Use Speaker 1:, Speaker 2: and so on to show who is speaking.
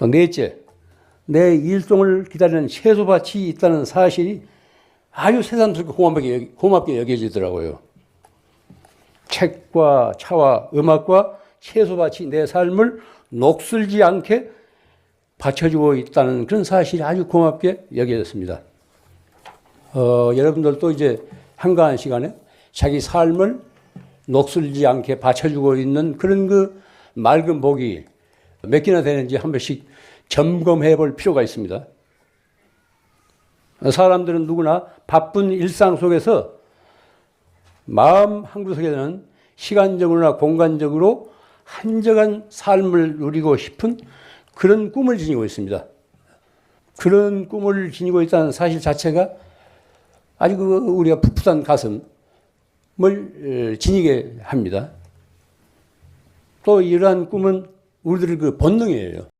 Speaker 1: 또 넷째, 내 일송을 기다리는 채소밭이 있다는 사실이 아주 새삼스럽게 고맙게, 고맙게 여겨지더라고요. 책과 차와 음악과 채소밭이 내 삶을 녹슬지 않게 받쳐주고 있다는 그런 사실이 아주 고맙게 여겨졌습니다. 어, 여러분들도 이제 한가한 시간에 자기 삶을 녹슬지 않게 받쳐주고 있는 그런 그 맑은 복이 몇 개나 되는지 한 번씩 점검해 볼 필요가 있습니다. 사람들은 누구나 바쁜 일상 속에서 마음 한 구석에는 시간적으로나 공간적으로 한적한 삶을 누리고 싶은 그런 꿈을 지니고 있습니다. 그런 꿈을 지니고 있다는 사실 자체가 아주 그 우리가 풋풋한 가슴을 어, 지니게 합니다. 또 이러한 꿈은 우리들의 그 본능이에요.